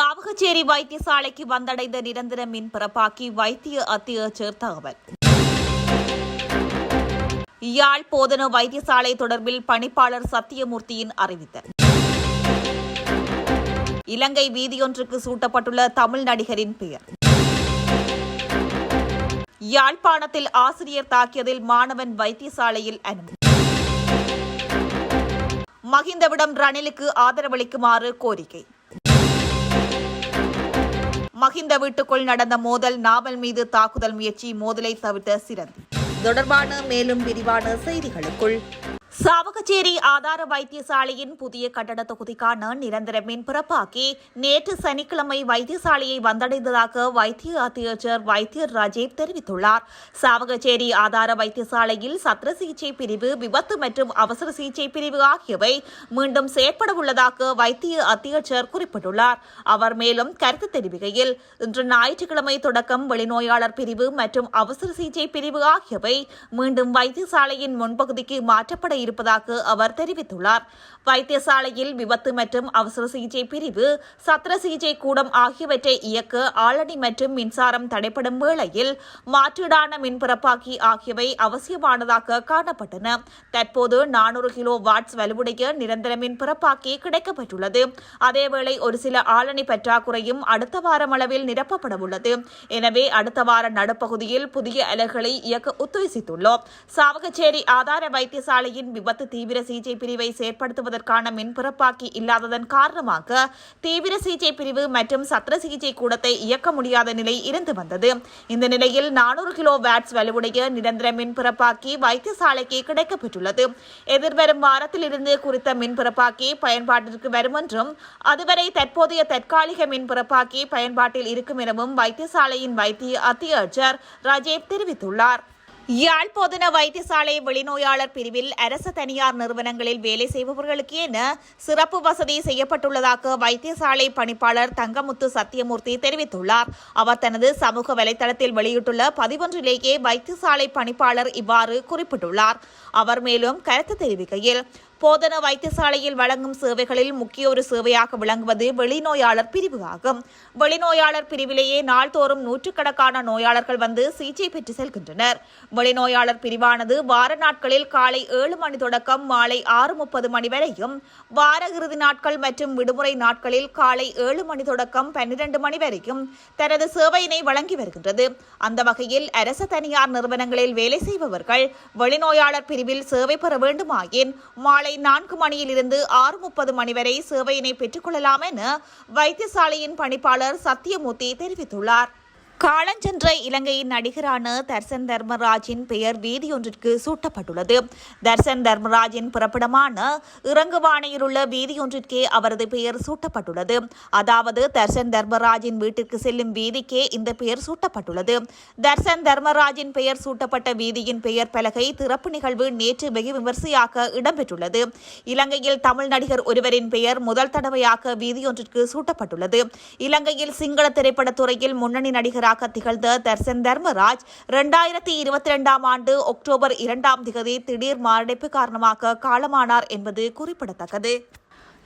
சாவகச்சேரி வைத்தியசாலைக்கு வந்தடைந்த நிரந்தர மின் பிறப்பாக்கி வைத்திய அத்தியட்சர் தகவல் யாழ் போதன வைத்தியசாலை தொடர்பில் பணிப்பாளர் சத்தியமூர்த்தியின் அறிவித்தல். இலங்கை வீதியொன்றுக்கு சூட்டப்பட்டுள்ள தமிழ் நடிகரின் பெயர். யாழ்ப்பாணத்தில் ஆசிரியர் தாக்கியதில் மாணவன் வைத்தியசாலையில் அனுமதி. மகிந்தவிடம் ரணிலுக்கு ஆதரவளிக்குமாறு கோரிக்கை. மகிந்த வீட்டுக்குள் நடந்த மோதல் நாவல் மீது தாக்குதல் முயற்சி மோதலை தவிர்த்த சிறந்தி தொடர்பான மேலும் விரிவான செய்திகளுக்குள் சாவகச்சேரி ஆதார வைத்தியசாலையின் புதிய கட்டட தொகுதிக்கான நிரந்தர மின்பிறப்பாக்கி நேற்று சனிக்கிழமை வைத்தியசாலையை வந்தடைந்ததாக வைத்திய அத்தியட்சர் வைத்தியர் ராஜேப் தெரிவித்துள்ளார். சாவகச்சேரி ஆதார வைத்தியசாலையில் சத்திர சிகிச்சை பிரிவு விபத்து மற்றும் அவசர சிகிச்சை பிரிவு ஆகியவை மீண்டும் செயற்பட உள்ளதாக வைத்திய அத்தியட்சர் குறிப்பிட்டுள்ளார். அவர் மேலும் கருத்து தெரிவிக்கையில் இன்று ஞாயிற்றுக்கிழமை தொடக்கம் வெளிநோயாளர் பிரிவு மற்றும் அவசர சிகிச்சை பிரிவு ஆகியவை மீண்டும் வைத்தியசாலையின் முன்பகுதிக்கு மாற்றப்பட இருப்பதாக அவர் தெரிவித்துள்ளார். வைத்தியசாலையில் விபத்து மற்றும் அவசர சிகிச்சை பிரிவு சத்திர சிகிச்சை கூடம் ஆகியவற்றை இயக்க ஆளணி மற்றும் மின்சாரம் தடைப்படும் வேளையில் மாற்றீடான மின்பரப்பாக்கி ஆகியவை அவசியமானதாக காணப்பட்டன. தற்போது நானூறு கிலோ வாட்ஸ் வலுவுடைய நிரந்தர மின்பரப்பாக்கி கிடைக்கப்பட்டுள்ளது. அதேவேளை ஒரு சில ஆளணி பற்றாக்குறையும் அடுத்த வாரம் அளவில் நிரப்பப்பட உள்ளது எனவே அடுத்த வார நடுப்பகுதியில் புதிய அலைகளை இயக்க உத்தேசித்துள்ளோம் சாவகச்சேரி ஆதார வைத்தியசாலையின் விபத்து தீவிர சிகிச்சை பிரிவை செயற்படுத்துவதற்கான மின்புறப்பாக்கி இல்லாததன் காரணமாக தீவிர சிகிச்சை பிரிவு மற்றும் சத்திர சிகிச்சை கூடத்தை இயக்க முடியாத நிலை இருந்து வந்தது. இந்த நிலையில் நானூறு கிலோ வேட்ஸ் வலுவுடைய நிரந்தர மின்புறப்பாக்கி வைத்தியசாலைக்கு கிடைக்கப்பெற்றுள்ளது. எதிர்வரும் வாரத்திலிருந்து குறித்த மின்புறப்பாக்கி பயன்பாட்டிற்கு வரும் என்றும் அதுவரை தற்போதைய தற்காலிக மின்புறப்பாக்கி பயன்பாட்டில் இருக்கும் எனவும் வைத்தியசாலையின் வைத்திய அத்தியட்சர் ராஜேவ் தெரிவித்துள்ளார். யாழ் வைத்தியசாலை வெளிநோயாளர் பிரிவில் அரசு தனியார் நிறுவனங்களில் வேலை செய்பவர்களுக்கு என சிறப்பு வசதி செய்யப்பட்டுள்ளதாக வைத்தியசாலை பணிப்பாளர் தங்கமுத்து சத்தியமூர்த்தி தெரிவித்துள்ளார். அவர் தனது சமூக வலைதளத்தில் வெளியிட்டுள்ள பதிவொன்றிலேயே வைத்தியசாலை பணிப்பாளர் இவ்வாறு குறிப்பிட்டுள்ளார். அவர் மேலும் கருத்து தெரிவிக்கையில் போதன வைத்தியசாலையில் வழங்கும் சேவைகளில் முக்கிய ஒரு சேவையாக விளங்குவது வெளிநோயாளர் பிரிவு ஆகும். வெளிநோயாளர் பிரிவிலேயே நாள்தோறும் நூற்றுக்கணக்கான நோயாளர்கள் வந்து சிகிச்சை பெற்று செல்கின்றனர். வெளிநோயாளர் பிரிவானது வார நாட்களில் காலை ஏழு மணி தொடக்கம் மாலை ஆறு முப்பது மணி வரையும் வார இறுதி நாட்கள் மற்றும் விடுமுறை நாட்களில் காலை ஏழு மணி தொடக்கம் பன்னிரண்டு மணி வரைக்கும் தனது சேவையினை வழங்கி வருகின்றது. அந்த வகையில் அரசு தனியார் நிறுவனங்களில் வேலை செய்பவர்கள் வெளிநோயாளர் பிரிவில் சேவை பெற வேண்டுமாயின் மாலை காலை நான்கு மணியிலிருந்து ஆறு முப்பது மணி வரை சேவையினை பெற்றுக்கொள்ளலாம் என வைத்தியசாலையின் பணிப்பாளர் சத்தியமூர்த்தி தெரிவித்துள்ளார். காலஞ்சென்ற இலங்கையின் நடிகரான தர்சன் தர்மராஜின் பெயர் வீதியொன்றிற்கு சூட்டப்பட்டுள்ளது. தர்சன் தர்மராஜின் பிறப்பிடமான இறங்குவானையில் உள்ள வீதியொன்றிற்கே அவரது பெயர் சூட்டப்பட்டுள்ளது. அதாவது தர்சன் தர்மராஜின் வீட்டிற்கு செல்லும் வீதிக்கே இந்த பெயர் சூட்டப்பட்டுள்ளது. தர்சன் தர்மராஜின் பெயர் சூட்டப்பட்ட வீதியின் பெயர் பலகை திறப்பு நிகழ்வு நேற்று வெகு விமர்சையாக இடம்பெற்றுள்ளது. இலங்கையில் தமிழ் நடிகர் ஒருவரின் பெயர் முதல் தடவையாக வீதியொன்றிற்கு சூட்டப்பட்டுள்ளது. இலங்கையில் சிங்கள திரைப்படத் துறையில் முன்னணி நடிகராக நடிகராக திகழ்ந்த தர்சன் தர்மராஜ் இரண்டாயிரத்தி இருபத்தி இரண்டாம் ஆண்டு அக்டோபர் இரண்டாம் திகதி திடீர் மாரடைப்பு காரணமாக காலமானார் என்பது குறிப்பிடத்தக்கது.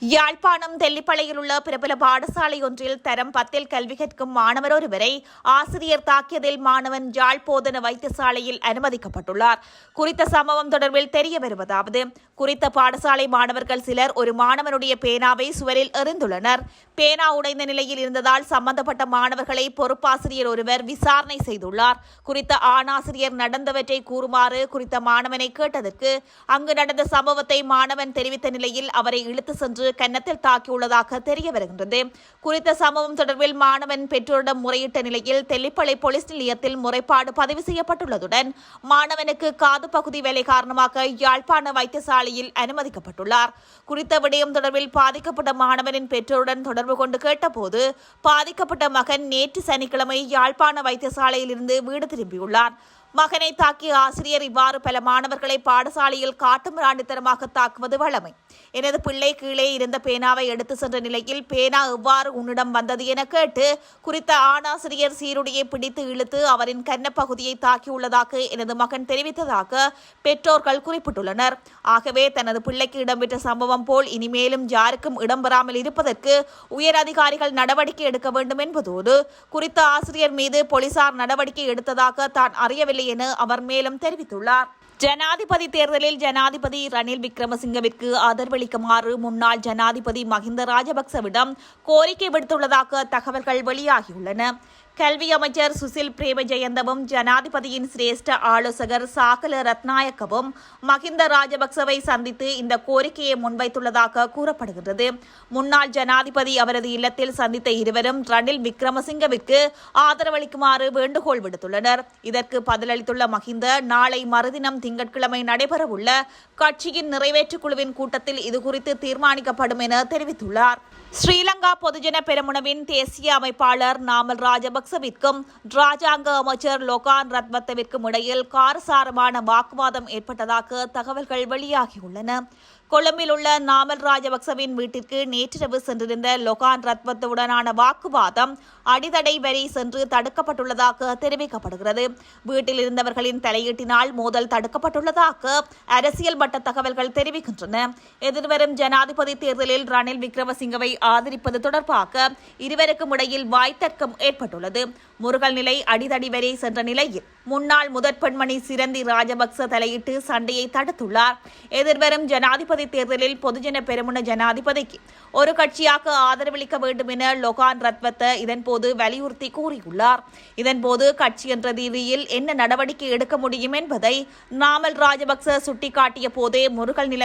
யாழ்ப்பாணம் தெல்லிப்பளையில் உள்ள பிரபல பாடசாலை ஒன்றில் தரம் பத்தில் கல்வி கற்கும் மாணவர் ஒருவரை ஆசிரியர் தாக்கியதில் மாணவன் யாழ் போதன வைத்தியசாலையில் அனுமதிக்கப்பட்டுள்ளார். குறித்த சம்பவம் தொடர்பில் தெரிய வருவதாவது குறித்த பாடசாலை மாணவர்கள் சிலர் ஒரு மாணவனுடைய பேனாவை சுவரில் எறிந்துள்ளனர். பேனா உடைந்த நிலையில் இருந்ததால் சம்பந்தப்பட்ட மாணவர்களை பொறுப்பாசிரியர் ஒருவர் விசாரணை செய்துள்ளார். குறித்த ஆணாசிரியர் நடந்தவற்றை கூறுமாறு குறித்த மாணவனை கேட்டதற்கு அங்கு நடந்த சம்பவத்தை மாணவன் தெரிவித்த நிலையில் அவரை இழுத்து சென்று கன்னத்தில் தாக்கியுள்ளதாக தெரிய வருகின்றது. குறித்த சம்பவம் தொடர்பில் மாணவன் பெற்றோரிடம் முறையிட்ட நிலையில் தெல்லிப்பளை போலீஸ் நிலையத்தில் முறைப்பாடு பதிவு செய்யப்பட்டுள்ளதுடன் மாணவனுக்கு காது பகுதி வேலை காரணமாக யாழ்ப்பாண வைத்தியசாலை வைத்தியசாலையில் அனுமதிக்கப்பட்டுள்ளார். குறித்த விடயம் தொடர்பில் பாதிக்கப்பட்ட மாணவனின் பெற்றோருடன் தொடர்பு கொண்டு கேட்டபோது பாதிக்கப்பட்ட மகன் நேற்று சனிக்கிழமை யாழ்ப்பாண வைத்தியசாலையில் இருந்து வீடு திரும்பியுள்ளார். மகனை தாக்கிய ஆசிரியர் இவ்வாறு பல மாணவர்களை பாடசாலையில் காட்டும் ராண்டித்தனமாக தாக்குவது வழமை. எனது பிள்ளை கீழே இருந்த பேனாவை எடுத்து சென்ற நிலையில் பேனா எவ்வாறு உன்னிடம் வந்தது என கேட்டு குறித்த ஆணாசிரியர் சீருடையை பிடித்து இழுத்து அவரின் கன்னப்பகுதியை தாக்கியுள்ளதாக எனது மகன் தெரிவித்ததாக பெற்றோர்கள் குறிப்பிட்டுள்ளனர். ஆகவே தனது பிள்ளைக்கு இடம்பெற்ற சம்பவம் போல் இனிமேலும் யாருக்கும் இடம்பெறாமல் இருப்பதற்கு உயர் அதிகாரிகள் நடவடிக்கை எடுக்க வேண்டும் என்பதோடு குறித்த ஆசிரியர் மீது போலீசார் நடவடிக்கை எடுத்ததாக தான் அறியவில்லை என அவர் மேலும் தெரிவித்துள்ளார். ஜனாதிபதி தேர்தலில் ஜனாதிபதி ரணில் விக்ரமசிங்கவிற்கு ஆதரவளிக்குமாறு முன்னாள் ஜனாதிபதி மஹிந்த ராஜபக்சவிடம் கோரிக்கை விடுத்துள்ளதாக தகவல்கள் வெளியாகியுள்ளன. கல்வி அமைச்சர் சுசில் பிரேமஜெயந்தவும் ஜனாதிபதியின் சிரேஷ்ட ஆலோசகர் சாகல ரத்நாயக்கவும் மஹிந்த ராஜபக்சவை சந்தித்து இந்த கோரிக்கையை முன்வைத்துள்ளதாக கூறப்படுகிறது முன்னாள் ஜனாதிபதி அவரது இல்லத்தில் சந்தித்த இருவரும் ரணில் விக்ரமசிங்கவிற்கு ஆதரவளிக்குமாறு வேண்டுகோள் விடுத்துள்ளனர். இதற்கு பதிலளித்துள்ள மஹிந்த நாளை மறுதினம் திங்கட்கிழமை நடைபெறவுள்ள கட்சியின் நிறைவேற்றுக் குழுவின் கூட்டத்தில் இதுகுறித்து தீர்மானிக்கப்படும் என தெரிவித்துள்ளார். ஸ்ரீலங்கா பொதுஜன பெருமுனவின் தேசிய அமைப்பாளர் நாமல் ராஜபக்ச ராஜபக்சவிற்கும் ராஜாங்க அமைச்சர் லோகான் ரத்வத்தவிற்கும் இடையில் காரசாரமான வாக்குவாதம் ஏற்பட்டதாக தகவல்கள் வெளியாகியுள்ளன. கொழும்பில் உள்ள நாமல் ராஜபக்சவின் வீட்டிற்கு நேற்றிரவு சென்றிருந்த லொகான் ரத்வத்துடனான வாக்குவாதம் அடிதடை வரை சென்று தடுக்கப்பட்டுள்ளதாக தெரிவிக்கப்படுகிறது. வீட்டில் இருந்தவர்களின் தலையீட்டினால் மோதல் தடுக்கப்பட்டுள்ளதாக அரசியல் மட்ட தகவல்கள் தெரிவிக்கின்றன. எதிர்வரும் ஜனாதிபதி தேர்தலில் ரணில் விக்ரமசிங்கவை ஆதரிப்பது தொடர்பாக இருவருக்கும் இடையில் வாய்த்தர்க்கம் ஏற்பட்டுள்ளது. முருகல் நிலை அடிதடி வரை சென்ற நிலையில் முன்னாள் முதற்பெண்மணி சிரந்தி ராஜபக்ச தலையிட்டு சண்டையை தடுத்துள்ளார். எதிர்வரும் ஜனாதிபதி தேர்தலில் பொதுஜன பெருமுன ஜனாதிபதிக்கு ஒரு கட்சியாக ஆதரவளிக்க வேண்டும் என லொகான் ரத்வத்த இதன்போது வலியுறுத்தி கூறியுள்ளார். இதன்போது கட்சி என்ற ரீதியில் என்ன நடவடிக்கை எடுக்க முடியும் என்பதை நாமல் ராஜபக்ச சுட்டிக்காட்டிய போதே முருகல் நிலை